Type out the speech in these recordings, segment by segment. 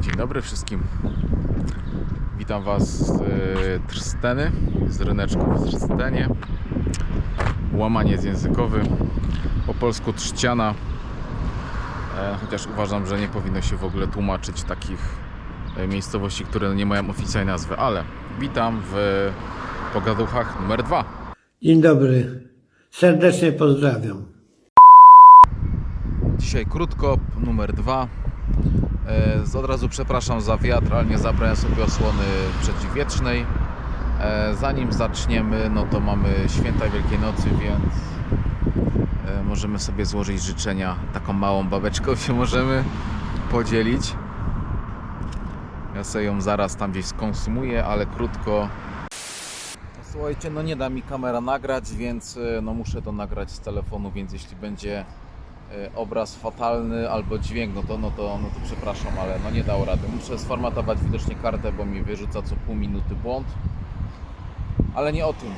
Dzień dobry wszystkim. Witam Was z e, Trsteny, z ryneczku w Trstenie. Łamaniec językowy, po polsku trzciana. E, chociaż uważam, że nie powinno się w ogóle tłumaczyć takich e, miejscowości, które nie mają oficjalnej nazwy. Ale witam w Pogaduchach numer 2. Dzień dobry. Serdecznie pozdrawiam. Dzisiaj krótko, numer dwa. E, Od razu przepraszam za wiatr, ale nie zabrałem sobie osłony przeciwwietrznej. E, Zanim zaczniemy, no to mamy święta Wielkiej Nocy, więc e, możemy sobie złożyć życzenia. Taką małą babeczką się możemy podzielić. Ja sobie ją zaraz tam gdzieś skonsumuję, ale krótko. Słuchajcie, no nie da mi kamera nagrać, więc no muszę to nagrać z telefonu, więc jeśli będzie obraz fatalny albo dźwięk, no to, no to, no to przepraszam, ale no nie dał rady. Muszę sformatować widocznie kartę, bo mi wyrzuca co pół minuty błąd. Ale nie o tym.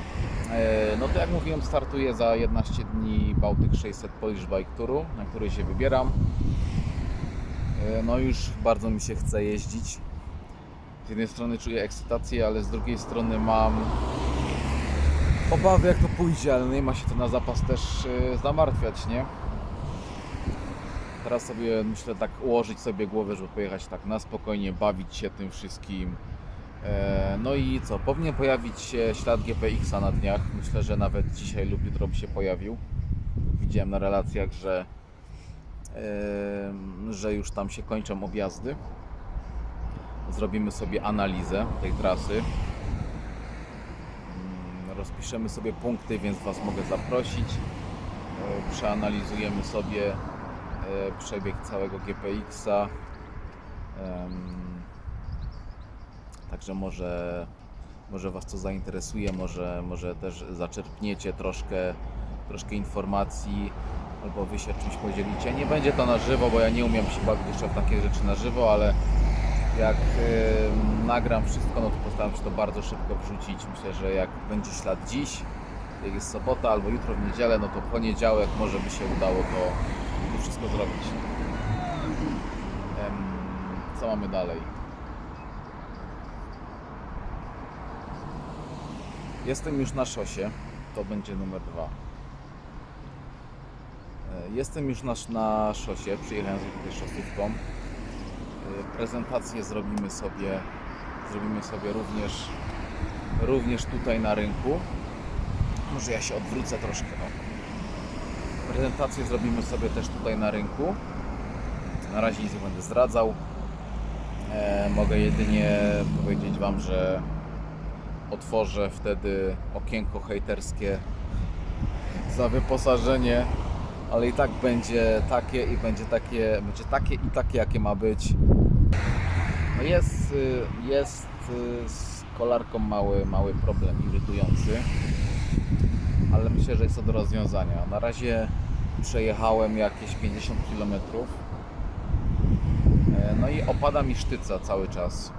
E, No to jak mówiłem, startuję za 11 dni Bałtyk 600 Polish Bike Touru, na który się wybieram. E, No już bardzo mi się chce jeździć. Z jednej strony czuję ekscytację, ale z drugiej strony mam obawy jak to pójdzie, ale nie ma się to na zapas też e, zamartwiać, nie? Teraz sobie myślę tak ułożyć sobie głowę, żeby pojechać tak na spokojnie, bawić się tym wszystkim. E, No i co? Powinien pojawić się ślad GPX-a na dniach. Myślę, że nawet dzisiaj lub jutro by się pojawił. Widziałem na relacjach, że, że już tam się kończą objazdy. Zrobimy sobie analizę tej trasy. Mm, Rozpiszemy sobie punkty, więc Was mogę zaprosić. E, Przeanalizujemy sobie przebieg całego GPX-a. Także może, może Was to zainteresuje, może, może też zaczerpniecie troszkę, troszkę informacji albo Wy się czymś podzielicie. Nie będzie to na żywo, bo ja nie umiem się bawić jeszcze w takie rzeczy na żywo, ale jak em, nagram wszystko, no to postaram się to bardzo szybko wrzucić. Myślę, że jak będzie ślad dziś, jak jest sobota albo jutro w niedzielę, no to poniedziałek może by się udało to wszystko zrobić. Co mamy dalej? Jestem już na szosie. To będzie numer dwa. E, Jestem już na, na szosie. Przyjechałem tutaj szosówką. E, Prezentację zrobimy sobie, zrobimy sobie również, również tutaj na rynku. Może ja się odwrócę troszkę. O. Prezentację zrobimy sobie też tutaj na rynku. Na razie nic nie będę zdradzał. E, mogę jedynie powiedzieć Wam, że otworzę wtedy okienko hejterskie za wyposażenie, ale i tak będzie takie i będzie takie, będzie takie i takie jakie ma być. No jest, y, jest y, z kolarką mały, mały problem irytujący, ale myślę, że jest to do rozwiązania. Na razie przejechałem jakieś 50 km. E, No i opada mi sztyca cały czas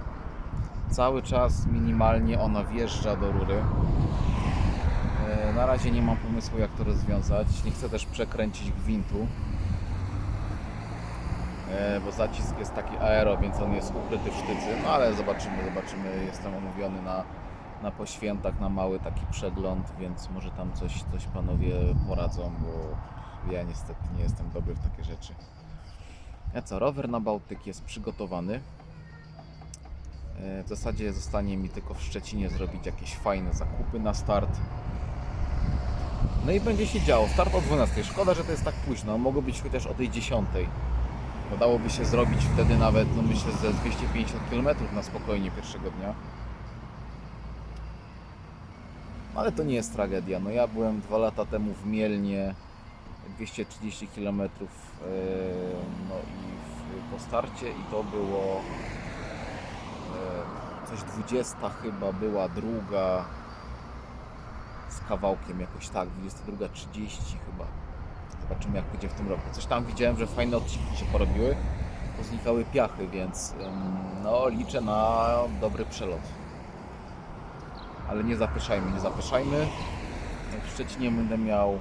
cały czas minimalnie ona wjeżdża do rury. E, Na razie nie mam pomysłu jak to rozwiązać. Nie chcę też przekręcić gwintu. E, Bo zacisk jest taki aero, więc on jest ukryty w sztycy. No ale zobaczymy, zobaczymy. Jestem omówiony na, na poświętach, na mały taki przegląd, więc może tam coś, coś panowie poradzą, bo ja niestety nie jestem dobry w takie rzeczy. Ja co, rower na Bałtyk jest przygotowany. E, W zasadzie zostanie mi tylko w Szczecinie zrobić jakieś fajne zakupy na start. No i będzie się działo. Start o 12. Szkoda, że to jest tak późno. Mogło być chociaż o tej 10. Bo dałoby się zrobić wtedy nawet, no myślę, ze 250 km na spokojnie pierwszego dnia. Ale to nie jest tragedia. No ja byłem dwa lata temu w Mielnie 230 km no i po starcie i to było e, coś 20 chyba była druga z kawałkiem jakoś tak, 22.30 chyba. Zobaczymy jak będzie w tym roku. Coś tam widziałem, że fajne odcinki się porobiły, poznikały piachy, więc no liczę na dobry przelot. Ale nie zapyszajmy, nie zapyszajmy. W Szczecinie będę miał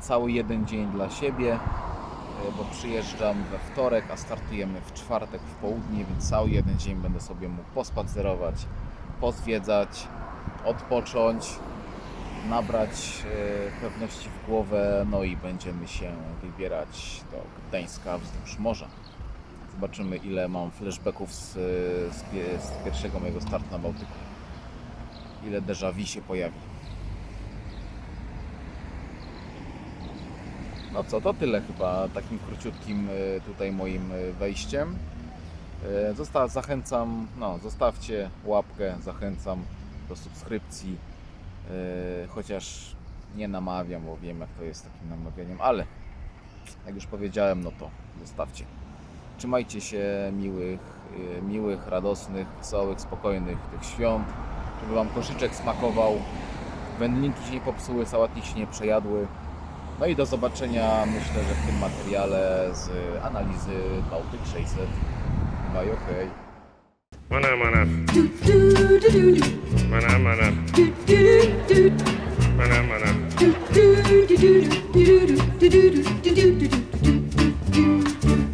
cały jeden dzień dla siebie. e, bo przyjeżdżam we wtorek, a startujemy w czwartek w południe, więc cały jeden dzień będę sobie mógł pospacerować, pozwiedzać, odpocząć, nabrać e, pewności w głowę, no i będziemy się wybierać do Gdańska wzdłuż morza. Zobaczymy ile mam flashbacków z, z, pie- z pierwszego mojego startu na Bałtyku. Ile déjà vu się pojawi. No co, to tyle chyba takim króciutkim e, tutaj moim e, wejściem. E, Zosta zachęcam, no zostawcie łapkę, zachęcam do subskrypcji. Chociaż nie namawiam, bo wiem jak to jest takim namawianiem, ale jak już powiedziałem, no to zostawcie. Trzymajcie się miłych, miłych, radosnych, wesołych, spokojnych tych świąt, żeby Wam koszyczek smakował, wędlinki się nie popsuły, sałatki się nie przejadły. No i do zobaczenia myślę, że w tym materiale z analizy Bałtyk 600. Bye, okej. Mana mana, mana mana, mana mana.